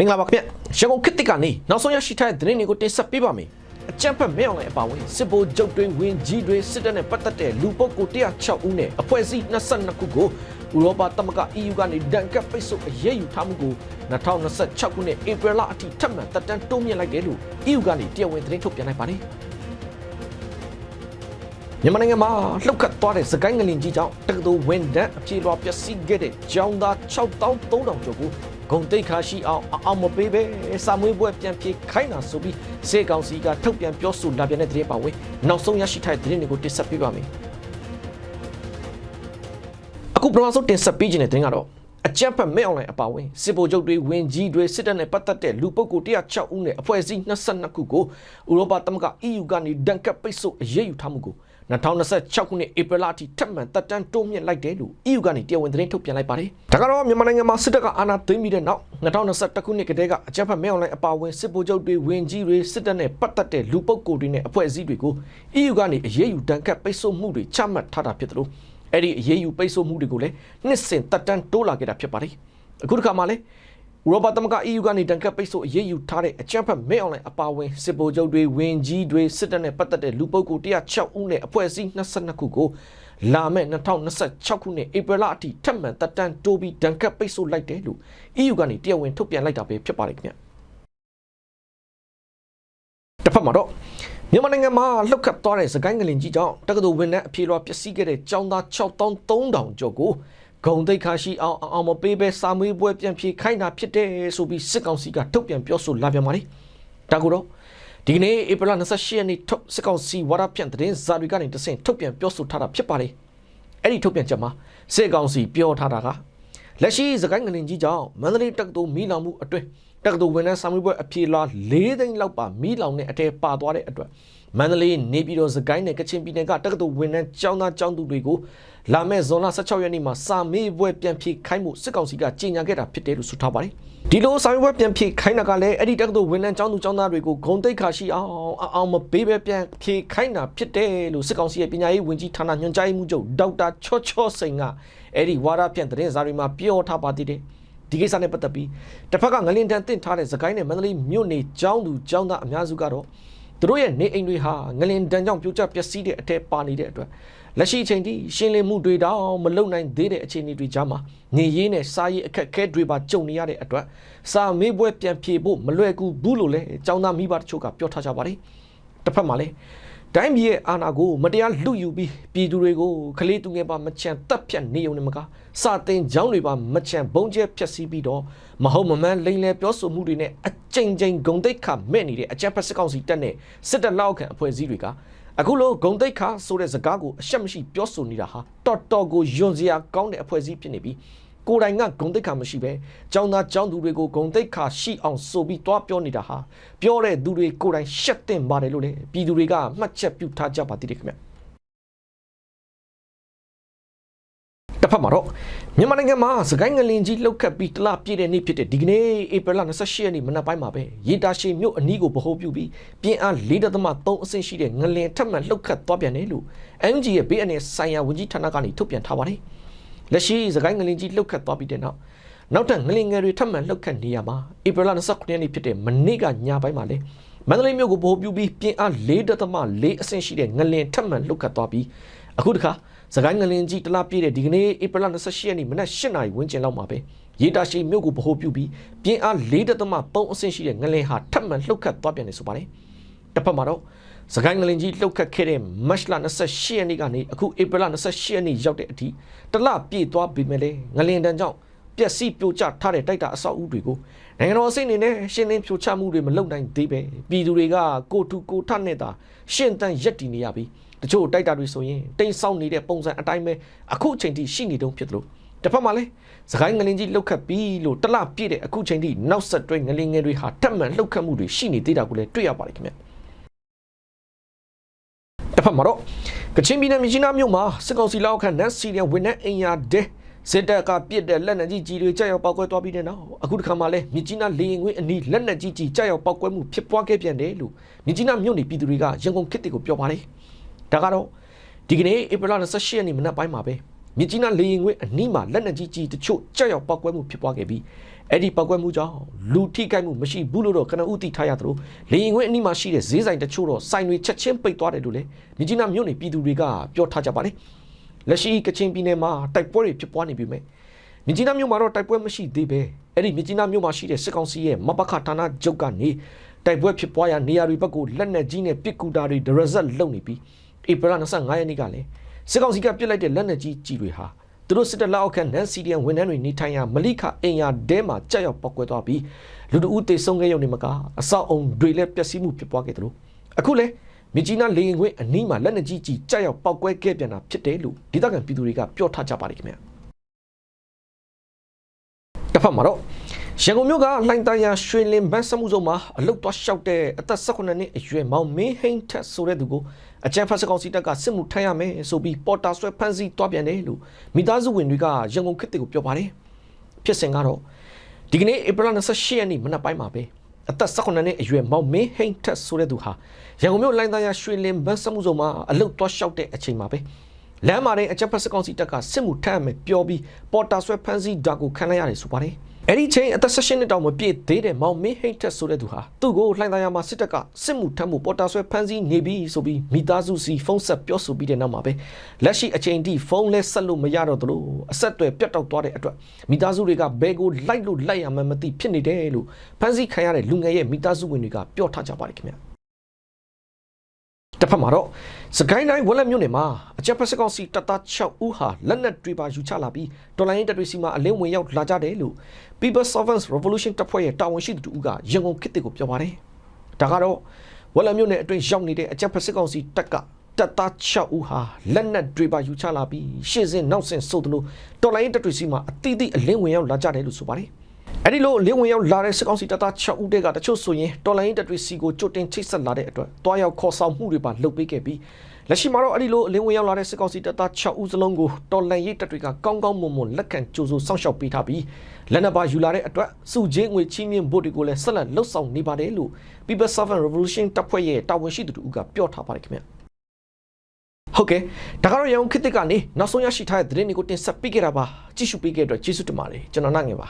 မင်္ဂလာပါခင်ဗျရန်ကုန်ခေတ်သစ်ကနေနောက်ဆုံးရရှိထားတဲ့သတင်းတွေကိုတင်ဆက်ပေးပါမယ်အကြံဖက်မဲအောင်လည်းအပါဝင်စစ်ဘိုလ်ချုပ်တွေဝင်ကြီးတွေစစ်တပ်နဲ့ပတ်သက်တဲ့လူပုဂ္ဂိုလ်106ဦးနဲ့အဖွဲ့အစည်း22ခုကိုဥရောပသမဂ္ဂ EU ကနေဒဏ်ကပ်ပိတ်ဆို့အရေးယူထားမှုကို2026ခုနှစ်ဧပြီလအထိထပ်မံတက်တန်းတိုးမြင့်လိုက်တယ်လို့ EU ကနေတရားဝင်သတင်းထုတ်ပြန်လိုက်ပါတယ်မြန်မာနိုင်ငံမှာလှုပ်ခတ်သွားတဲ့စကိုင်းငလင်ကြီးကြောင့်တက္ကသိုလ်ဝန်တန်းအပြေလွှာပျက်စီးခဲ့တဲ့ကျောင်းသား6300ကျော်ကို ဂုံတိတ်ခါရှိအောင်အအောင်မပေးပဲစာမွေးပွဲပြန်ပြေခိုင်းတာဆိုပြီးစေကောင်စီကထုတ်ပြန်ပြောဆိုလာပြန်တဲ့သတင်းပါဝင်နောက်ဆုံးရရှိထားတဲ့သတင်းတွေကိုတင်ဆက်ပေးပါမယ်အခုပထမဆုံးတင်ဆက်ပေးခြင်းတဲ့သတင်းကတော့အကြံဖက်မဲအွန်လိုင်းအပါဝင်စစ်ဗိုလ်ချုပ်တွေဝင်ကြီးတွေစစ်တပ်နဲ့ပတ်သက်တဲ့လူပုဂ္ဂိုလ်106ဦးနဲ့အဖွဲ့အစည်း22ခုကိုဥရောပသမဂ္ဂ EU ကနေဒဏ်ကပ်ပိတ်ဆို့အရေးယူထားမှုကို 2026ခုနှစ်ဧပြီလအထိထပ်မံတက်တန်းတိုးမြင့်လိုက်တယ်လို့ EU ကနေတရားဝင်သတင်းထုတ်ပြန်လိုက်ပါတယ်။ဒါကတော့မြန်မာနိုင်ငံမှာစစ်တပ်ကအာဏာသိမ်းပြီးတဲ့နောက်2021ခုနှစ်ကတည်းကအကြမ်းဖက်မဲအွန်လိုင်းအပါအဝင်စစ်ဗိုလ်ချုပ်တွေဝင်ကြီးတွေစစ်တပ်နဲ့ပတ်သက်တဲ့လူပုဂ္ဂိုလ်တွေနဲ့အဖွဲ့အစည်းတွေကို EU ကနေအရေးယူတန်ခတ်ပိတ်ဆို့မှုတွေချမှတ်ထားတာဖြစ်တယ်လို့အဲ့ဒီအရေးယူပိတ်ဆို့မှုတွေကိုလည်းနှစ်စဉ်တက်တန်းတိုးလာခဲ့တာဖြစ်ပါတယ်။အခုတစ်ခါမှလည်း ဥရောပသမဂ္ဂ EU ကနေတန်ခတ်ပိတ်ဆို့အရေးယူထားတဲ့အကြမ်းဖက်မဲအွန်လိုင်းအပါအဝင်စစ်ဗိုလ်ချုပ်တွေဝင်ကြီးတွေစစ်တပ်နဲ့ပတ်သက်တဲ့လူပုဂ္ဂိုလ်106ဦးနဲ့အဖွဲ့အစည်း22ခုကိုလာမယ့်2026ခုနှစ်ဧပြီလအထိထပ်မံတက်တန်းတိုးပြီးတန်ခတ်ပိတ်ဆို့လိုက်တယ်လို့ EU ကနေတရားဝင်ထုတ်ပြန်လိုက်တာပဲဖြစ်ပါတယ်ခင်ဗျတစ်ဖက်မှာတော့မြန်မာနိုင်ငံမှာလှုပ်ခတ်သွားတဲ့စကိုင်းငလင်ကြီးကြောင့်တက္ကသိုလ်ဝန်ထမ်းအပြေလွှာပျက်စီးခဲ့တဲ့ကျောင်းသား6300ကျော်ကို ဂုံတိတ်ခါရှိအောင်အောင်မပေးပဲစာမွေးပွဲပြန်ဖြေခိုင်းတာဖြစ်တယ်ဆိုပြီးစစ်ကောင်စီကထုတ်ပြန်ပြောဆိုလာပြန်ပါလိဒါကိုတော့ဒီကနေ့ဧပြီလ28ရက်နေ့ထုတ်စစ်ကောင်စီဝါဒဖြန့်သတင်းစာတွေကနေတဆင့်ထုတ်ပြန်ပြောဆိုထားတာဖြစ်ပါတယ်အဲ့ဒီထုတ်ပြန်ချက်မှာစစ်ကောင်စီပြောထားတာကလက်ရှိစကိုင်းငလင်ကြီးကြောင့်မန္တလေးတက္ကသိုလ်မီးလောင်မှုအတွင်း တက္ကသိုလ်ဝန်ထမ်းစာမေးပွဲအပြေလာ၄သိန်းလောက်ပါမီးလောင်တဲ့အထဲပါသွားတဲ့အတွက်မန္တလေးနေပြည်တော်စကိုင်းနဲ့ကချင်ပြည်နယ်ကတက္ကသိုလ်ဝန်ထမ်းကျောင်းသားကျောင်းသူတွေကိုလာမယ့်ဇွန်လ16ရက်နေ့မှာစာမေးပွဲပြန်ဖြေခိုင်းမှုစစ်ကောင်စီကကြေညာခဲ့တာဖြစ်တယ်လို့ဆိုထားပါတယ်ဒီလိုစာမေးပွဲပြန်ဖြေခိုင်းတာကလည်းအဲ့ဒီတက္ကသိုလ်ဝန်ထမ်းကျောင်းသူကျောင်းသားတွေကိုဂုံတိတ်ခါရှိအောင်အောင်မပေးပဲပြန်ဖြေခိုင်းတာဖြစ်တယ်လို့စစ်ကောင်စီရဲ့ပညာရေးဝန်ကြီးဌာနညွှန်ကြားရေးမှူးချုပ်ဒေါက်တာချောချောစိန်ကအဲ့ဒီဝါဒဖြန့်သတင်းစာတွေမှာပြောထားပါသေးတယ် ဒီကိစ္စနဲ့ပတ်သက်ပြီးတစ်ဖက်ကငလင်တန်တင့်ထားတဲ့သခိုင်းနဲ့မန္တလေးမြို့နေကျောင်းသူကျောင်းသားအများစုကတော့သူတို့ရဲ့နေအိမ်တွေဟာငလင်တန်ကြောင့်ပြိုကျပျက်စီးတဲ့အထက်ပါနေတဲ့အတွက်လက်ရှိအချိန်ထိရှင်းလင်းမှုတွေတောင်မလုံနိုင်သေးတဲ့အခြေအနေတွေကြားမှာနေရေးနဲ့စားရေးအခက်အခဲတွေပါကြုံနေရတဲ့အတွက်စာမေးပွဲပြန်ဖြေဖို့မလွယ်ကူဘူးလို့လည်းကျောင်းသားမိဘတချို့ကပြောထားကြပါတယ်တစ်ဖက်မှာလည်း တိုင်းပြည်ရဲ့အာဏာကိုမတရားလူယူပြီးပြည်သူတွေကိုခလေးသူငယ်ပါမချန်တပ်ဖြတ်နေုံနဲ့မကစာတင်ကြောင်းတွေပါမချန်ဘုံကျဲဖြတ်စည်းပြီးတော့မဟုတ်မမှန်လိန်လဲပြောဆိုမှုတွေနဲ့အကြိမ်ကြိမ်ဂုံတိတ်ခမဲ့နေတဲ့အကြမ်းဖက်စစ်ကောင်စီတပ်နဲ့စစ်တပ်လောက်ခံအဖွဲ့အစည်းတွေကအခုလိုဂုံတိတ်ခဆိုတဲ့စကားကိုအရှက်မရှိပြောဆိုနေတာဟာတော်တော်ကိုယွန်စရာကောင်းတဲ့အဖွဲ့အစည်းဖြစ်နေပြီး ကိုယ်တိုင်ကဂုံတိတ်ခါမရှိပဲចောင်းသားចောင်းသူတွေကိုဂုံတိတ်ခါရှိအောင်ဆိုပြီးတွားပြောနေတာဟာပြောတဲ့သူတွေကိုယ်တိုင်ရှက်တင်ပါတယ်လို့လေပြည်သူတွေကမှတ်ချက်ပြုထားကြပါသေးတယ်ခင်ဗျတစ်ဖက်မှာတော့မြန်မာနိုင်ငံမှာစကိုင်းငလင်ကြီးလှုပ်ခတ်ပြီးတလပြည့်တဲ့နေ့ဖြစ်တဲ့ဒီကနေ့ဧပြီလ28ရက်နေ့မနက်ပိုင်းမှာပဲရေတာရှိမြို့အနီးကိုဗဟိုပြုပြီးပြင်းအား4.3အဆင့်ရှိတဲ့ငလင်ထပ်မံလှုပ်ခတ်သွားပြန်တယ်လို့ MG ရဲ့ဘေးအနေဆိုင်ရာဝန်ကြီးဌာနကနေထုတ်ပြန်ထားပါတယ်။ လက်ရှိစကိုင်းငလင်ကြီးလှုပ်ခတ်သွားပြီးတဲ့နောက်နောက်ထပ်ငလင်ငယ်တွေထပ်မံလှုပ်ခတ်နေရမှာဧပြီလ29ရက်နေ့ဖြစ်တဲ့မနေ့ကညပိုင်းမှာလေမန္တလေးမြို့ကိုဗဟိုပြုပြီးပြင်းအား4.4အဆင့်ရှိတဲ့ငလင်ထပ်မံလှုပ်ခတ်သွားပြီးအခုတခါစကိုင်းငလင်ကြီးတလားပြည့်တဲ့ဒီကနေ့ဧပြီလ28ရက်နေ့မနက်8နာရီဝန်းကျင်လောက်မှာပဲရေတာရှိမြို့ကိုဗဟိုပြုပြီးပြင်းအား4.3အဆင့်ရှိတဲ့ငလင်ဟာထပ်မံလှုပ်ခတ်သွားပြန်နေဆိုပါတယ် တစ်ဖက်မှာတော့စကိုင်းငလင်ကြီးလှုပ်ခတ်ခဲ့တဲ့မတ်လ28ရက်နေ့ကနေအခုဧပြီလ28ရက်နေ့ရောက်တဲ့အထိတလပြည့်သွားပြီမဲ့လေငလင်တန်းကြောင့်ပျက်စီးပြိုကျထားတဲ့တိုက်တာအဆောက်အဦတွေကိုနိုင်ငံတော်အစိမ့်နေနဲ့ရှင်းလင်းဖြိုချမှုတွေမလုပ်နိုင်သေးပဲပြည်သူတွေကကိုထူကိုထနဲ့တာရှင်းတန်ရက်တည်နေရပြီးတချို့တိုက်တာတွေဆိုရင်တိမ်ဆောက်နေတဲ့ပုံစံအတိုင်းပဲအခုအချိန်ထိရှိနေတုံးဖြစ်တယ်လို့တစ်ဖက်မှာလည်းစကိုင်းငလင်ကြီးလှုပ်ခတ်ပြီးလို့တလပြည့်တဲ့အခုချိန်ထိနောက်ဆက်တွဲငလင်ငယ်တွေဟာထပ်မံလှုပ်ခတ်မှုတွေရှိနေသေးတာကိုလည်းတွေ့ရပါတယ်ခင်ဗျ တစ်ဖက်မှာတော့ကချင်ပြည်နယ်မြကြီးနားမြို့မှာစစ်ကောင်စီလောက်ခံနတ်စီရန်ဝန်ထမ်းအင်ယာဒဲစစ်တပ်ကပြစ်တဲ့လက်နက်ကြီးကြီးတွေကြောက်ရောက်ပောက်ကွဲသွားပြီးတဲ့နောက်အခုတစ်ခါမှလည်းမြကြီးနားလေရင်ခွင်းအနီးလက်နက်ကြီးကြီးကြောက်ရောက်ပောက်ကွဲမှုဖြစ်ပွားခဲ့ပြန်တယ်လို့မြကြီးနားမြို့နေပြည်သူတွေကရန်ကုန်ခေတ်တွေကိုပြောပါတယ်ဒါကတော့ဒီကနေ့ဧပြီလ28ရက်နေ့မနက်ပိုင်းမှာပဲ မြစ်ကြီးနားလေရင်ခွေးအနီးမှာလက်နက်ကြီးကြီးတချို့ကြောက်ရောက်ပောက်ကွဲမှုဖြစ်ပွားခဲ့ပြီးအဲ့ဒီပောက်ကွဲမှုကြောင့်လူထိခိုက်မှုမရှိဘူးလို့တော့ကနဦးတိထားရသလိုလေရင်ခွေးအနီးမှာရှိတဲ့ဈေးဆိုင်တချို့တော့ဆိုင်တွေချက်ချင်းပိတ်သွားတယ်လို့လည်းမြစ်ကြီးနားမြို့နယ်ပြည်သူတွေကပြောထားကြပါတယ်လက်ရှိကချင်ပြည်နယ်မှာတိုက်ပွဲတွေဖြစ်ပွားနေပြီမဲ့မြစ်ကြီးနားမြို့မှာတော့တိုက်ပွဲမရှိသေးပဲအဲ့ဒီမြစ်ကြီးနားမြို့မှာရှိတဲ့စစ်ကောင်စီရဲ့မပခဌာနချုပ်ကနေတိုက်ပွဲဖြစ်ပွားရာနေရာတွေဘက်ကိုလက်နက်ကြီးနဲ့ပစ်ကူတာတွေဒရဇက်လုံနေပြီးဧပြီလ25ရက်နေ့ကလည်း စစ်ကောင်စီကပြစ်လိုက်တဲ့လက်နက်ကြီးကြီးတွေဟာသူတို့စစ်တပ်လက်အောက်ခံနန်စီဒီယန်ဝန်ထမ်းတွေနေထိုင်ရာမလိခအင်ယာဒဲမှာကြောက်ရောက်ပောက်ကွဲသွားပြီးလူတဦးတေဆုံးခဲ့ရုံနဲ့မကအဆောက်အုံတွေလည်းပျက်စီးမှုဖြစ်ပွားခဲ့တယ်လို့အခုလဲမြကြီးနားလေရင်ခွင်းအနီးမှာလက်နက်ကြီးကြီးကြောက်ရောက်ပောက်ကွဲခဲ့ပြန်တာဖြစ်တယ်လို့ဒေသခံပြည်သူတွေကပြောထားကြပါတယ်ခင်ဗျာတစ်ဖက်မှာတော့ ရန်ကုန်မြို့ကလှိုင်တရာရွှေလင်ဘန်းစမှုစုံမှာအလုတ်သွားလျှောက်တဲ့အသက်18နှစ်အရွယ်မောင်မင်းဟိန်းထက်ဆိုတဲ့သူကိုအကြံဖတ်စကောင်စီတပ်ကစစ်မှုထမ်းရမယ်ဆိုပြီးပေါ်တာဆွဲဖမ်းဆီးသွားပြန်တယ်လို့မိသားစုဝင်တွေကရန်ကုန်ခေတ်တွေကိုပြောပါတယ်ဖြစ်စဉ်ကတော့ဒီကနေ့ဧပြီလ28ရက်နေ့မနက်ပိုင်းမှာပဲအသက်18နှစ်အရွယ်မောင်မင်းဟိန်းထက်ဆိုတဲ့သူဟာရန်ကုန်မြို့လှိုင်တရာရွှေလင်ဘန်းစမှုစုံမှာအလုတ်သွားလျှောက်တဲ့အချိန်မှာပဲလမ်းမှာတဲ့အကြံဖတ်စကောင်စီတပ်ကစစ်မှုထမ်းရမယ်ပြောပြီးပေါ်တာဆွဲဖမ်းဆီးတာကိုခံလိုက်ရတယ်ဆိုပါတယ် အဲ့ဒီချိန်အသက်16နှစ်တောင်မပြည့်သေးတဲ့မောင်မင်းဟိတ်တက်ဆိုတဲ့သူဟာသူ့ကိုလှိုင်သာယာမှာစစ်တပ်ကစစ်မှုထမ်းမှုပေါ်တာဆွဲဖမ်းဆီးနေပြီဆိုပြီးမိသားစုစီဖုန်းဆက်ပြောဆိုပြီးတဲ့နောက်မှာပဲလက်ရှိအချိန်ထိဖုန်းလဲဆက်လို့မရတော့သလိုအဆက်အသွယ်ပြတ်တောက်သွားတဲ့အတွက်မိသားစုတွေကဘယ်ကိုလိုက်လို့လိုက်ရမှန်းမသိဖြစ်နေတယ်လို့ဖမ်းဆီးခံရတဲ့လူငယ်ရဲ့မိသားစုဝင်တွေကပြောထားကြပါတယ်ခင်ဗျာ တစ်ဖက်မှာတော့စကိုင်းတိုင်းဝက်လက်မြို့နယ်မှာအကြက်ဖက်စကောင်စီတပ်သား6ဦးဟာလက်နက်တွေပါယူချလာပြီးတော်လိုင်းတပ်တွေစီမှာအလင်းဝင်ရောက်လာကြတယ်လို့ People Servants Revolution တပ်ဖွဲ့ရဲ့တာဝန်ရှိသူတို့ကရန်ကုန်ခေတ်တွေကိုပြောပါတယ်။ဒါကတော့ဝက်လက်မြို့နယ်အတွင်းရောက်နေတဲ့အကြက်ဖက်စကောင်စီတပ်ကတပ်သား6ဦးဟာလက်နက်တွေပါယူချလာပြီးရှေ့စဉ်နောက်စဉ်စိုးသလိုတော်လိုင်းတပ်တွေစီမှာအတိအသည့်အလင်းဝင်ရောက်လာကြတယ်လို့ဆိုပါတယ်။ အဲ့ဒီလိုလင်းဝင်ရောက်လာတဲ့စစ်ကောင်စီတပ်သား6ဦးတဲကတချို့ဆိုရင်တော်လိုင်းတပ်တွေစီကိုကြိုတင်ချိတ်ဆက်လာတဲ့အတွက်တွားရောက်ခေါ်ဆောင်မှုတွေပါလုပ်ပေးခဲ့ပြီးလက်ရှိမှာတော့အဲ့ဒီလိုအလင်းဝင်ရောက်လာတဲ့စစ်ကောင်စီတပ်သား6ဦးစလုံးကိုတော်လန်ရေးတပ်တွေကကောင်းကောင်းမွန်မွန်လက်ခံကြိုးဆိုစောင့်ရှောက်ပေးထားပြီးလက်နက်ပါယူလာတဲ့အတွက်စုချင်းငွေချင်းမြင့်ဘုတ်တွေကိုလည်းဆက်လက်လှုပ်ဆောင်နေပါတယ်လို့ People Servant Revolution တပ်ဖွဲ့ရဲ့တာဝန်ရှိသူတို့ကပြောထားပါတယ်ခင်ဗျဟုတ်ကဲ့ဒါကတော့ရန်ကုန်ခေတ်သစ်ကနေနောက်ဆုံးရရှိထားတဲ့သတင်းတွေကိုတင်ဆက်ပေးခဲ့တာပါကြည့်ရှုပေးခဲ့တဲ့အတွက်ကျေးဇူးတင်ပါတယ်ကျွန်တော်နိုင်ငယ်ပါ